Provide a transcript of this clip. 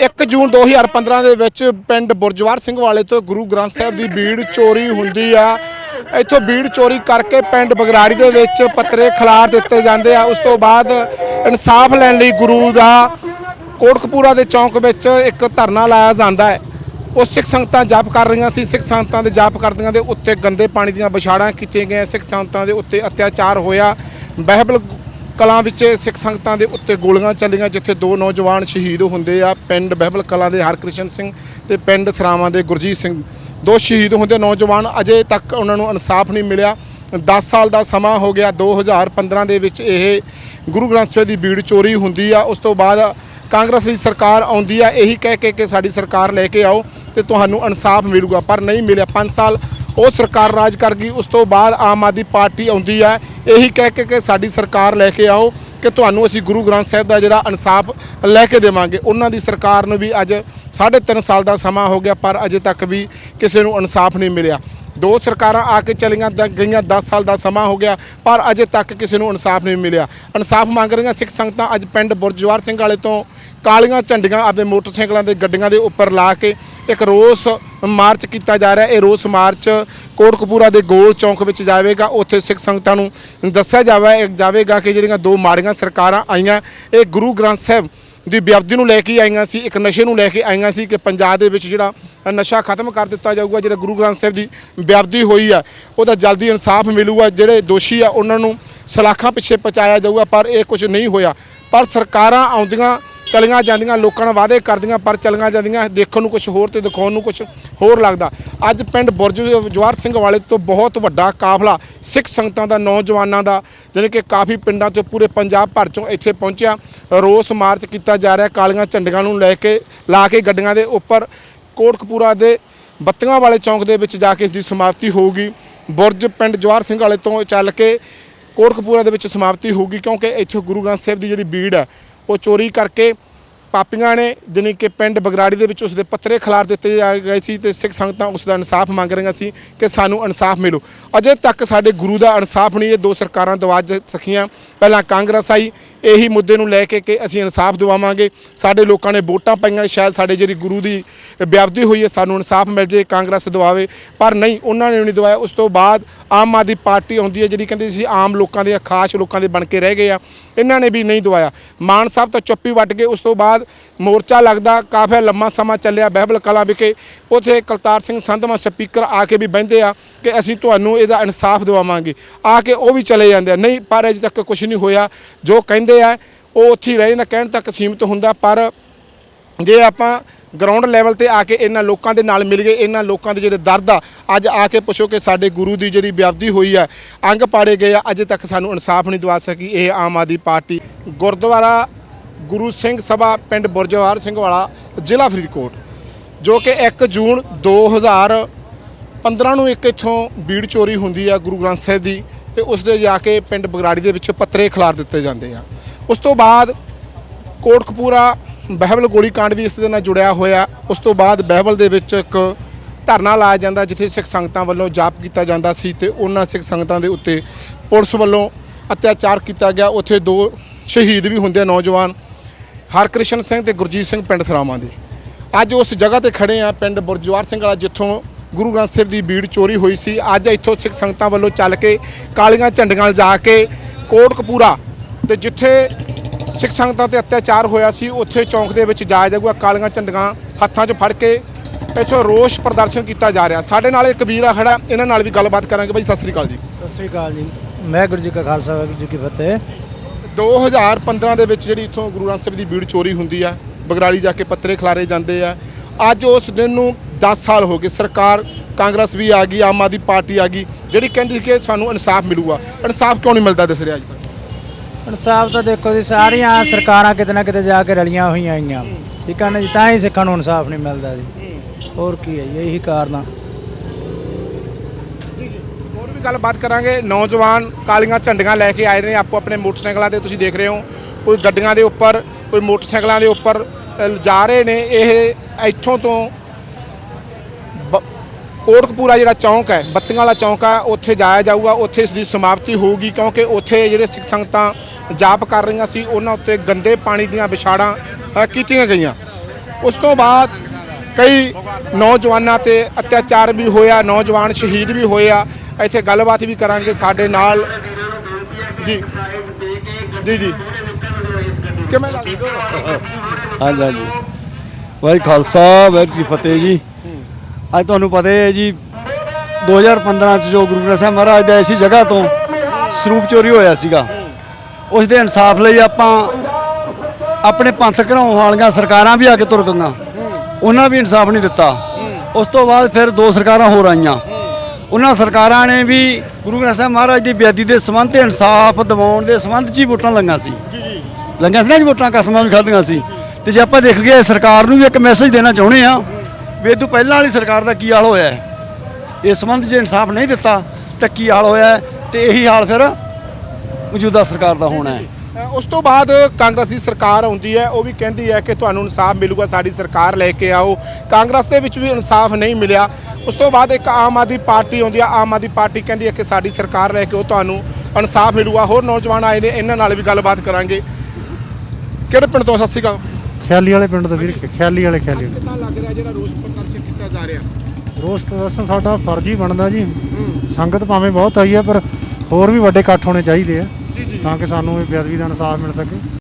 1 ਜੂਨ 2015 ਦੇ ਵਿੱਚ ਪਿੰਡ ਬੁਰਜਵਾਰ ਸਿੰਘ ਵਾਲੇ ਤੋਂ ਗੁਰੂ ਗ੍ਰੰਥ ਸਾਹਿਬ ਦੀ ਬੀੜ ਚੋਰੀ ਹੁੰਦੀ ਆ। ਇੱਥੋਂ ਬੀੜ ਚੋਰੀ ਕਰਕੇ ਪਿੰਡ ਬਗਰਾੜੀ ਦੇ ਵਿੱਚ ਪੱਤਰੇ ਖਿਲਾਰ ਦਿੱਤੇ ਜਾਂਦੇ ਆ। ਉਸ ਤੋਂ ਬਾਅਦ ਇਨਸਾਫ ਲੈਣ ਲਈ ਗੁਰੂ ਦਾ ਕੋਟਕਪੂਰਾ ਦੇ ਚੌਂਕ ਵਿੱਚ ਇੱਕ ਧਰਨਾ ਲਾਇਆ ਜਾਂਦਾ ਹੈ। ਉਹ ਸਿੱਖ ਸੰਗਤਾਂ ਜਾਪ ਕਰ ਰਹੀਆਂ ਸੀ। ਸਿੱਖ ਸੰਗਤਾਂ ਦੇ ਜਾਪ ਕਰਦੀਆਂ ਦੇ ਉੱਤੇ ਗੰਦੇ ਪਾਣੀ ਦੀਆਂ ਵਿਛਾੜਾਂ ਕੀਤੀਆਂ ਗਈਆਂ। ਸਿੱਖ ਸੰਗਤਾਂ ਦੇ ਉੱਤੇ ਅਤਿਆਚਾਰ ਹੋਇਆ। ਬਹਿਬਲ ਕਲਾਂ ਵਿੱਚ ਸਿੱਖ ਸੰਗਤਾਂ ਦੇ ਉੱਤੇ ਗੋਲੀਆਂ ਚੱਲੀਆਂ, ਜਿੱਥੇ ਦੋ ਨੌਜਵਾਨ ਸ਼ਹੀਦ ਹੁੰਦੇ ਆ। ਪਿੰਡ ਬਹਿਬਲ ਕਲਾਂ ਦੇ ਹਰਕ੍ਰਿਸ਼ਨ ਸਿੰਘ ਤੇ ਪਿੰਡ ਸਰਾਵਾਂ ਦੇ ਗੁਰਜੀਤ ਸਿੰਘ। ਦੋ ਸ਼ਹੀਦ ਹੁੰਦੇ ਨੌਜਵਾਨ, ਅਜੇ ਤੱਕ ਉਹਨਾਂ ਨੂੰ ਇਨਸਾਫ ਨਹੀਂ ਮਿਲਿਆ। 10 ਸਾਲ ਦਾ ਸਮਾਂ ਹੋ ਗਿਆ। 2015 ਦੇ ਵਿੱਚ ਇਹ ਗੁਰੂ ਗ੍ਰੰਥ ਸਾਹਿਬ ਦੀ ਬੀੜ ਚੋਰੀ ਹੁੰਦੀ ਆ। ਉਸ ਤੋਂ ਬਾਅਦ ਕਾਂਗਰਸ ਦੀ ਸਰਕਾਰ ਆਉਂਦੀ ਆ। ਇਹੀ ਕਹਿ ਕੇ ਕਿ ਸਾਡੀ ਸਰਕਾਰ ਲੈ ਕੇ ਆਓ। ਤੇ ਤੁਹਾਨੂੰ ਇਨਸਾਫ ਮਿਲੂਗਾ, ਪਰ ਨਹੀਂ ਮਿਲਿਆ। 5 ਸਾਲ ਉਹ ਸਰਕਾਰ ਰਾਜ ਕਰ ਗਈ, ਉਸ ਤੋਂ ਬਾਅਦ ਆਮ ਆਦਮੀ ਪਾਰਟੀ ਆਉਂਦੀ ਹੈ। ਇਹੀ ਕਹਿ ਕੇ ਕਿ ਸਾਡੀ ਸਰਕਾਰ ਲੈ ਕੇ ਆਓ ਕਿ ਤੁਹਾਨੂੰ ਅਸੀਂ ਗੁਰੂ ਗ੍ਰੰਥ ਸਾਹਿਬ ਦਾ ਜਿਹੜਾ ਇਨਸਾਫ ਲੈ ਕੇ ਦੇਵਾਂਗੇ। ਉਹਨਾਂ ਦੀ ਸਰਕਾਰ ਨੂੰ ਵੀ ਅੱਜ 3.5 ਸਾਲ ਦਾ ਸਮਾਂ ਹੋ ਗਿਆ, ਪਰ ਅਜੇ ਤੱਕ ਵੀ ਕਿਸੇ ਨੂੰ ਇਨਸਾਫ ਨਹੀਂ ਮਿਲਿਆ। ਦੋ ਸਰਕਾਰਾਂ ਆ ਕੇ ਚਲੀਆਂ ਦ- ਗਈਆਂ 10 ਸਾਲ ਦਾ ਸਮਾਂ ਹੋ ਗਿਆ, ਪਰ ਅਜੇ ਤੱਕ ਕਿਸੇ ਨੂੰ ਇਨਸਾਫ ਨਹੀਂ ਮਿਲਿਆ। ਇਨਸਾਫ ਮੰਗ ਰਹੀਆਂ ਸਿੱਖ ਸੰਗਤਾਂ ਅੱਜ ਪਿੰਡ ਬੁਰਜਵਾਰ ਸਿੰਘ ਵਾਲੇ ਤੋਂ ਕਾਲੀਆਂ ਝੰਡੀਆਂ ਆਪਣੇ ਮੋਟਰਸਾਈਕਲਾਂ ਦੇ ਗੱਡੀਆਂ ਦੇ ਉੱਪਰ ਲਾ ਕੇ ਇੱਕ ਰੋਸ ਮਾਰਚ ਕੀਤਾ ਜਾ ਰਿਹਾ, ਇਹ ਰੋਸ ਮਾਰਚ ਕੋਟਕਪੂਰਾ ਦੇ ਗੋਲ ਚੌਂਕ ਵਿੱਚ ਜਾਵੇਗਾ। ਉੱਥੇ ਸਿੱਖ ਸੰਗਤਾਂ ਨੂੰ ਦੱਸਿਆ ਜਾਵੇ ਜਾਵੇਗਾ ਕਿ ਜਿਹੜੀਆਂ ਦੋ ਮਾੜੀਆਂ ਸਰਕਾਰਾਂ ਆਈਆਂ, ਇਹ ਗੁਰੂ ਗ੍ਰੰਥ ਸਾਹਿਬ ਦੀ ਵਿਅਬਦੀ ਨੂੰ ਲੈ ਕੇ ਆਈਆਂ ਸੀ, ਇੱਕ ਨਸ਼ੇ ਨੂੰ ਲੈ ਕੇ ਆਈਆਂ ਸੀ ਕਿ ਪੰਜਾਬ ਦੇ ਵਿੱਚ ਜਿਹੜਾ ਨਸ਼ਾ ਖਤਮ ਕਰ ਦਿੱਤਾ ਜਾਊਗਾ, ਜਿਹੜਾ ਗੁਰੂ ਗ੍ਰੰਥ ਸਾਹਿਬ ਦੀ ਵਿਅਪਤੀ ਹੋਈ ਆ, ਉਹਦਾ ਜਲਦੀ ਇਨਸਾਫ ਮਿਲੂਗਾ। ਜਿਹੜੇ ਦੋਸ਼ੀ ਆ, ਉਹਨਾਂ ਨੂੰ ਸਲਾਖਾਂ ਪਿੱਛੇ ਪਹੁੰਚਾਇਆ ਜਾਊਗਾ, ਪਰ ਇਹ ਕੁਝ ਨਹੀਂ ਹੋਇਆ। ਪਰ ਸਰਕਾਰਾਂ ਆਉਂਦੀਆਂ ਚਲੀਆਂ ਜਾਂਦੀਆਂ, ਲੋਕਾਂ ਨਾਲ ਵਾਅਦੇ ਕਰਦੀਆਂ, ਪਰ ਚਲੀਆਂ ਜਾਂਦੀਆਂ, ਦੇਖਣ ਨੂੰ ਕੁਝ ਹੋਰ ਤੇ ਦਿਖਾਉਣ ਨੂੰ ਕੁਝ ਹੋਰ ਲੱਗਦਾ। ਅੱਜ ਪਿੰਡ ਬੁਰਜ ਜਵਾਰ ਸਿੰਘ ਵਾਲੇ ਤੋਂ ਬਹੁਤ ਵੱਡਾ ਕਾਫਲਾ ਸਿੱਖ ਸੰਗਤਾਂ ਦਾ, ਨੌਜਵਾਨਾਂ ਦਾ, ਜਾਣੀ ਕਿ ਕਾਫੀ ਪਿੰਡਾਂ ਤੋਂ ਪੂਰੇ ਪੰਜਾਬ ਭਰ ਚੋਂ ਇੱਥੇ ਪਹੁੰਚਿਆ। ਰੋਸ ਮਾਰਚ ਕੀਤਾ ਜਾ ਰਿਹਾ, ਕਾਲੀਆਂ ਝੰਡੀਆਂ ਨੂੰ ਲੈ ਕੇ, ਲਾ ਕੇ ਗੱਡੀਆਂ ਦੇ ਉੱਪਰ। ਕੋਟਕਪੂਰਾ ਦੇ ਬੱਤੀਆਂ ਵਾਲੇ ਚੌਂਕ ਦੇ ਵਿੱਚ ਜਾ ਕੇ ਇਸ ਦੀ ਸਮਾਪਤੀ ਹੋਊਗੀ। ਬੁਰਜ ਪਿੰਡ ਜਵਾਰ ਸਿੰਘ ਵਾਲੇ ਤੋਂ ਚੱਲ ਕੇ ਕੋਟਕਪੂਰਾ ਦੇ ਵਿੱਚ ਸਮਾਪਤੀ ਹੋਊਗੀ, ਕਿਉਂਕਿ ਇੱਥੇ ਗੁਰੂ ਗ੍ਰੰਥ ਸਾਹਿਬ ਦੀ ਜਿਹੜੀ ਬੀੜ ਹੈ ਉਹ ਚੋਰੀ ਕਰਕੇ ਪਾਪੀਆਂ ਨੇ, ਜਾਣੀ ਕਿ ਪਿੰਡ ਬਗਰਾੜੀ ਦੇ ਵਿੱਚ ਉਸ ਦੇ ਪੱਤਰੇ ਖਿਲਾਰ ਦਿੱਤੇ ਜਾ ਗਏ ਸੀ ਤੇ ਸਿੱਖ ਸੰਗਤਾਂ ਉਸ ਦਾ ਇਨਸਾਫ ਮੰਗ ਰਹੀਆਂ ਸੀ ਕਿ ਸਾਨੂੰ ਇਨਸਾਫ ਮਿਲੋ। ਅਜੇ ਤੱਕ ਸਾਡੇ ਗੁਰੂ ਦਾ ਇਨਸਾਫ ਨਹੀਂ ਇਹ ਦੋ ਸਰਕਾਰਾਂ ਦਵਾ ਸਕੀਆਂ ਪਹਿਲਾਂ ਕਾਂਗਰਸ ਆਈ, ਇਹੀ ਮੁੱਦੇ ਨੂੰ ਲੈ ਕੇ ਕਿ ਅਸੀਂ ਇਨਸਾਫ ਦਿਵਾਵਾਂਗੇ। ਸਾਡੇ ਲੋਕਾਂ ਨੇ ਵੋਟਾਂ ਪਾਈਆਂ, ਸ਼ਾਇਦ ਸਾਡੇ ਜਿਹੜੀ ਗੁਰੂ ਦੀ ਵਿਆਪਤੀ ਹੋਈ ਹੈ, ਸਾਨੂੰ ਇਨਸਾਫ ਮਿਲ ਜੇ, ਕਾਂਗਰਸ ਦਵਾਵੇ। ਪਰ ਨਹੀਂ, ਉਹਨਾਂ ਨੇ ਵੀ ਨਹੀਂ ਦਵਾਇਆ। ਉਸ ਤੋਂ ਬਾਅਦ ਆਮ ਆਦਮੀ ਪਾਰਟੀ ਆਉਂਦੀ ਹੈ, ਜਿਹੜੀ ਕਹਿੰਦੇ ਸੀ ਆਮ ਲੋਕਾਂ ਦੇ, ਖਾਸ ਲੋਕਾਂ ਦੇ ਬਣ ਕੇ ਰਹਿ ਗਏ ਆ। ਇਹਨਾਂ ਨੇ ਵੀ ਨਹੀਂ ਦਵਾਇਆ। ਮਾਨ ਸਾਹਿਬ ਤਾਂ ਚੁੱਪੀ ਵੱਟ ਗਏ। ਉਸ ਤੋਂ ਬਾਅਦ ਮੋਰਚਾ ਲੱਗਦਾ, ਕਾਫੀ ਲੰਮਾ ਸਮਾਂ ਚੱਲਿਆ ਬਹਿਬਲ ਕਲਾਂ ਵਿਖੇ। ਉੱਥੇ ਕਲਤਾਰ ਸਿੰਘ ਸੰਧਵਾ ਸਪੀਕਰ ਆ ਕੇ ਵੀ ਬਹਿੰਦੇ ਆ ਕਿ ਅਸੀਂ ਤੁਹਾਨੂੰ ਇਹਦਾ ਇਨਸਾਫ ਦਿਵਾਵਾਂਗੇ। ਆ ਕੇ ਉਹ ਵੀ ਚਲੇ ਜਾਂਦੇ ਆ। ਨਹੀਂ, ਪਰ ਅਜੇ ਤੱਕ ਕੁਝ ਨਹੀਂ ਹੋਇਆ। ਜੋ ਕਹਿੰਦੇ ਆ, ਉਹ ਉੱਥੇ ਹੀ ਰਹਿ ਕਹਿਣ ਤੱਕ ਸੀਮਿਤ ਹੁੰਦਾ, ਪਰ ਜੇ ਆਪਾਂ ਗਰਾਊਂਡ ਲੈਵਲ ਤੇ ਆ ਕੇ ਇਹਨਾਂ ਲੋਕਾਂ ਦੇ ਨਾਲ ਮਿਲ ਗਏ, ਇਹਨਾਂ ਲੋਕਾਂ ਦੇ ਜਿਹੜੇ ਦਰਦ ਆ, ਅੱਜ ਆ ਕੇ ਪੁੱਛੋ ਕਿ ਸਾਡੇ ਗੁਰੂ ਦੀ ਜਿਹੜੀ ਵਿਅਬਦੀ ਹੋਈ ਆ, ਅੰਗ ਪਾੜੇ ਗਏ ਆ, ਅਜੇ ਤੱਕ ਸਾਨੂੰ ਇਨਸਾਫ ਨਹੀਂ ਦਵਾ ਸਕੀ ਇਹ ਆਮ ਆਦਮੀ ਪਾਰਟੀ। ਗੁਰਦੁਆਰਾ ਗੁਰੂ ਸਿੰਘ ਸਭਾ ਪਿੰਡ ਬੁਰਜਵਾਰ ਸਿੰਘ ਵਾਲਾ, ਜ਼ਿਲ੍ਹਾ ਫਰੀਦਕੋਟ, ਜੋ ਕਿ 1 ਜੂਨ 2015 ਨੂੰ ਇੱਕ ਇੱਥੋਂ ਬੀੜ ਚੋਰੀ ਹੁੰਦੀ ਆ ਗੁਰੂ ਗ੍ਰੰਥ ਸਾਹਿਬ ਦੀ ਤੇ ਉਸ ਦੇ ਜਾ ਕੇ ਪਿੰਡ ਬਗਰਾੜੀ ਦੇ ਵਿੱਚ ਪੱਤਰੇ ਖਿਲਾਰ ਦਿੱਤੇ ਜਾਂਦੇ ਆ। ਉਸ ਤੋਂ ਬਾਅਦ ਕੋਟਕਪੂਰਾ ਬਹਿਬਲ ਗੋਲੀ ਕਾਂਡ ਵੀ ਇਸ ਦੇ ਨਾਲ ਜੁੜਿਆ ਹੋਇਆ। ਉਸ ਤੋਂ ਬਾਅਦ ਬਹਿਬਲ ਦੇ ਵਿੱਚ ਇੱਕ ਧਰਨਾ ਲਾਇਆ ਜਾਂਦਾ ਜਿੱਥੇ ਸਿੱਖ ਸੰਗਤਾਂ ਵੱਲੋਂ ਜਾਪ ਕੀਤਾ ਜਾਂਦਾ ਸੀ ਤੇ ਉਹਨਾਂ ਸਿੱਖ ਸੰਗਤਾਂ ਦੇ ਉੱਤੇ ਪੁਲਿਸ ਵੱਲੋਂ ਅਤਿਆਚਾਰ ਕੀਤਾ ਗਿਆ। ਉੱਥੇ ਦੋ ਸ਼ਹੀਦ ਵੀ ਹੁੰਦੇ ਆ ਨੌਜਵਾਨ। ਹਰਕ੍ਰਿਸ਼ਨ ਸਿੰਘ ਤੇ ਗੁਰਜੀਤ ਸਿੰਘ ਪਿੰਡ ਸਰਾਵਾਂ ਦੇ। ਅੱਜ ਉਸ ਜਗ੍ਹਾ ਤੇ ਖੜੇ ਆ ਪਿੰਡ ਬੁਰਜਵਾਰ ਸਿੰਘ ਵਾਲਾ, ਜਿੱਥੋਂ ਗੁਰੂ ਗ੍ਰੰਥ ਸਾਹਿਬ ਦੀ ਬੀੜ ਚੋਰੀ ਹੋਈ ਸੀ। ਅੱਜ ਇੱਥੋਂ ਸਿੱਖ ਸੰਗਤਾਂ ਵੱਲੋਂ ਚੱਲ ਕੇ ਕਾਲੀਆਂ ਝੰਡੀਆਂ ਲਿਜਾ ਜਾ ਕੇ ਕੋਟਕਪੂਰਾ ਤੇ ਜਿੱਥੇ ਸਿੱਖ ਸੰਗਤਾਂ ਤੇ ਅਤਿਆਚਾਰ ਹੋਇਆ ਸੀ, ਉੱਥੇ ਚੌਂਕ ਦੇ ਵਿੱਚ ਜਾਇਆ ਜਾਊਗਾ, ਕਾਲੀਆਂ ਝੰਡੀਆਂ ਹੱਥਾਂ 'ਚ ਫੜ ਕੇ ਇੱਥੋਂ ਰੋਸ ਪ੍ਰਦਰਸ਼ਨ ਕੀਤਾ ਜਾ ਰਿਹਾ। ਸਾਡੇ ਨਾਲ ਇੱਕ ਵੀਰ ਆ ਖੜਾ, ਇਹਨਾਂ ਨਾਲ ਵੀ ਗੱਲਬਾਤ ਕਰਾਂਗੇ। ਬਾਈ, ਸਤਿ ਸ੍ਰੀ ਅਕਾਲ ਜੀ। ਸਤਿ ਸ੍ਰੀ ਅਕਾਲ ਜੀ। ਮੈਂ ਗੁਰੂ ਜੀ ਕਾ ਖਾਲਸਾ, ਵਾਹਿਗੁਰੂ ਜੀ ਕੀ ਫਤਿਹ। 2015 ਦੇ ਵਿੱਚ ਜਿਹੜੀ ਇੱਥੋਂ ਗੁਰੂ ਗ੍ਰੰਥ ਸਾਹਿਬ ਦੀ ਬੀੜ ਚੋਰੀ ਹੁੰਦੀ ਆ ਬਗਰਾੜੀ ਜਾ ਕੇ ਪੱਤਰੇ ਖਿਲਾਰੇ ਜਾਂਦੇ ਆ। ਅੱਜ ਉਸ ਦਿਨ ਨੂੰ 10 ਸਾਲ ਹੋ ਗਏ ਸਰਕਾਰ ਕਾਂਗਰਸ ਵੀ ਆ ਗਈ ਆਮ ਆਦਮੀ ਪਾਰਟੀ ਆ ਗਈ ਜਿਹੜੀ ਕਹਿੰਦੀ ਕਿ ਸਾਨੂੰ ਇਨਸਾਫ ਮਿਲੂਗਾ। ਇਨਸਾਫ ਕਿਉਂ ਨਹੀਂ ਮਿਲਦਾ ਦਿਸ ਰਿਹਾ ਅੱਜ ਤੱਕ? ਇਨਸਾਫ ਤਾਂ ਦੇਖੋ ਜੀ ਸਾਰੀਆਂ ਸਰਕਾਰਾਂ ਕਿਤੇ ਨਾ ਕਿਤੇ ਜਾ ਕੇ ਰਲੀਆਂ ਹੋਈਆਂ ਆਈਆਂ। ਠੀਕ ਹੈ ਨਾ ਜੀ ਤਾਂ ਹੀ ਸਿੱਖਾਂ ਨੂੰ ਇਨਸਾਫ ਨਹੀਂ ਮਿਲਦਾ ਜੀ। ਹੋਰ ਕੀ ਹੈ ਜੀ ਇਹੀ ਕਾਰਨ ਆ। ਵੀ ਗੱਲਬਾਤ ਕਰਾਂਗੇ। ਨੌਜਵਾਨ ਕਾਲੀਆਂ ਝੰਡੀਆਂ ਲੈ ਕੇ ਆਏ ਨੇ ਆਪੋ ਆਪਣੇ ਮੋਟਰਸਾਈਕਲਾਂ ਤੇ, ਤੁਸੀਂ ਦੇਖ ਰਹੇ ਹੋ। ਕੋਈ ਗੱਡੀਆਂ ਦੇ ਉੱਪਰ, ਕੋਈ ਮੋਟਰਸਾਈਕਲਾਂ ਦੇ ਉੱਪਰ ਜਾ ਰਹੇ ਨੇ। ਇਹ ਇੱਥੋਂ ਤੋਂ ਬ- ਕੋਟਕਪੂਰਾ ਜਿਹੜਾ ਚੌਂਕ ਹੈ, ਬੱਤੀਆਂ ਵਾਲਾ ਚੌਂਕ ਆ, ਉੱਥੇ ਜਾਇਆ ਜਾਊਗਾ। ਉੱਥੇ ਇਸ ਦੀ ਸਮਾਪਤੀ ਹੋਊਗੀ ਕਿਉਂਕਿ ਉੱਥੇ ਜਿਹੜੇ ਸਿੱਖ ਸੰਗਤਾਂ ਜਾਪ ਕਰ ਰਹੀਆਂ ਸੀ, ਉਹਨਾਂ ਉੱਤੇ ਗੰਦੇ ਪਾਣੀ ਦੀਆਂ ਵਿਛਾੜਾਂ ਕੀਤੀਆਂ ਗਈਆਂ। ਉਸ ਤੋਂ ਬਾਅਦ ਕਈ ਨੌਜਵਾਨਾਂ ਤੇ ਅਤਿਆਚਾਰ ਵੀ ਹੋਇਆ, ਨੌਜਵਾਨ ਸ਼ਹੀਦ ਵੀ ਹੋਏ ਆ। ਇੱਥੇ ਗੱਲਬਾਤ ਵੀ ਕਰਾਂਗੇ ਸਾਡੇ ਨਾਲ। ਜੀ। ਜੀ ਜੀ। ਕਿਵੇਂ ਲੱਗਦਾ? ਹਾਂਜੀ ਹਾਂਜੀ। ਵਾਹਿ ਖਾਲਸਾ, ਵਾਹਿਗੁਰੂ ਜੀ ਫਤਿਹ ਜੀ। ਅੱਜ ਤੁਹਾਨੂੰ ਪਤਾ ਹੈ ਜੀ 2015 ਚ ਜੋ ਗੁਰੂ ਗ੍ਰੰਥ ਸਾਹਿਬ ਮਹਾਰਾਜ ਦਾ ਐਸੀ ਜਗ੍ਹਾ ਤੋਂ, ਸਰੂਪ ਚੋਰੀ ਹੋਇਆ ਸੀਗਾ। ਉਸ ਦੇ ਇਨਸਾਫ ਲਈ ਆਪਾਂ ਆਪਣੇ ਪੰਥ ਘਰਾਉਣ ਵਾਲੀਆਂ ਸਰਕਾਰਾਂ ਵੀ ਆ ਕੇ ਤੁਰ ਗਈਆਂ। ਉਹਨਾਂ ਵੀ ਇਨਸਾਫ ਨਹੀਂ ਦਿੱਤਾ। ਉਸ ਤੋਂ ਬਾਅਦ ਫਿਰ ਦੋ ਸਰਕਾਰਾਂ ਹੋਰ ਆਈਆਂ। ਉਹਨਾਂ ਸਰਕਾਰਾਂ ਨੇ ਵੀ ਗੁਰੂ ਗ੍ਰੰਥ ਸਾਹਿਬ ਮਹਾਰਾਜ ਦੀ ਬੇਅਦਬੀ ਦੇ ਸੰਬੰਧ ਤੇ ਇਨਸਾਫ ਦਿਵਾਉਣ ਦੇ ਸੰਬੰਧ 'ਚ ਹੀ ਵੋਟਾਂ ਲੰਗਾਂ ਸੀ। ਲੰਗਾਂ ਸੀ ਨਾ ਜੀ ਵੋਟਾਂ ਕਸਮਾਂ ਵੀ ਖਾਧੀਆਂ ਸੀ। ਤੇ ਜੇ ਆਪਾਂ ਦੇਖ ਗਏ ਸਰਕਾਰ ਨੂੰ ਵੀ ਇੱਕ ਮੈਸੇਜ ਦੇਣਾ ਚਾਹੁੰਦੇ ਆ ਵੀ ਇਹ ਤੋਂ ਪਹਿਲਾਂ ਵਾਲੀ ਸਰਕਾਰ ਦਾ ਕੀ ਹਾਲ ਹੋਇਆ ਹੈ? ਇਸ ਸੰਬੰਧ 'ਚ ਇਨਸਾਫ ਨਹੀਂ ਦਿੱਤਾ ਤਾਂ ਕੀ ਹਾਲ ਹੋਇਆ ਤੇ ਇਹੀ ਹਾਲ ਫਿਰ ਮੌਜੂਦਾ ਸਰਕਾਰ ਦਾ ਹੋਣਾ ਹੈ। ਉਸ ਤੋਂ ਬਾਅਦ ਕਾਂਗਰਸ ਦੀ ਸਰਕਾਰ ਆਉਂਦੀ ਹੈ ਉਹ ਵੀ ਕਹਿੰਦੀ ਹੈ ਕਿ ਤੁਹਾਨੂੰ ਇਨਸਾਫ ਮਿਲੂਗਾ ਸਾਡੀ ਸਰਕਾਰ ਲੈ ਕੇ ਆਓ। ਕਾਂਗਰਸ ਦੇ ਵਿੱਚ ਵੀ ਇਨਸਾਫ ਨਹੀਂ ਮਿਲਿਆ। ਉਸ ਤੋਂ ਬਾਅਦ ਇੱਕ ਆਮ ਆਦਮੀ ਪਾਰਟੀ ਆਉਂਦੀ ਹੈ ਆਮ ਆਦਮੀ ਪਾਰਟੀ ਕਹਿੰਦੀ ਹੈ ਕਿ ਸਾਡੀ ਸਰਕਾਰ ਲੈ ਕੇ ਉਹ ਤੁਹਾਨੂੰ ਇਨਸਾਫ ਮਿਲੂਗਾ। ਹੋਰ ਨੌਜਵਾਨ ਆਏ ਨੇ ਇਹਨਾਂ ਨਾਲ ਵੀ ਗੱਲਬਾਤ ਕਰਾਂਗੇ। ਕਿਹੜੇ ਪਿੰਡ ਤੋਂ? ਸਤਿ ਸ਼੍ਰੀ ਅਕਾਲ। ਖਿਆਲੀ ਵਾਲੇ ਪਿੰਡ ਤੋਂ ਵੀਰ ਖਿਆਲੀ ਵਾਲੇ ਖਿਆਲੀ। ਕਿੱਦਾਂ ਲੱਗ ਰਿਹਾ ਜਿਹੜਾ ਰੋਸ ਪ੍ਰਦਰਸ਼ਨ ਕੀਤਾ ਜਾ ਰਿਹਾ? ਰੋਸ ਪ੍ਰਦਰਸ਼ਨ ਸਾਡਾ ਫਰਜ਼ ਹੀ ਬਣਦਾ ਜੀ। ਸੰਗਤ ਭਾਵੇਂ ਬਹੁਤ ਆਈ ਹੈ ਪਰ ਹੋਰ ਵੀ ਵੱਡੇ ਇਕੱਠ ਹੋਣੇ ਚਾਹੀਦੇ ਆ। ਤਾਂ ਕਿ ਸਾਨੂੰ ਇਹ ਬੇਅਦਬੀ ਦਾ ਇਨਸਾਫ ਮਿਲ ਸਕੇ।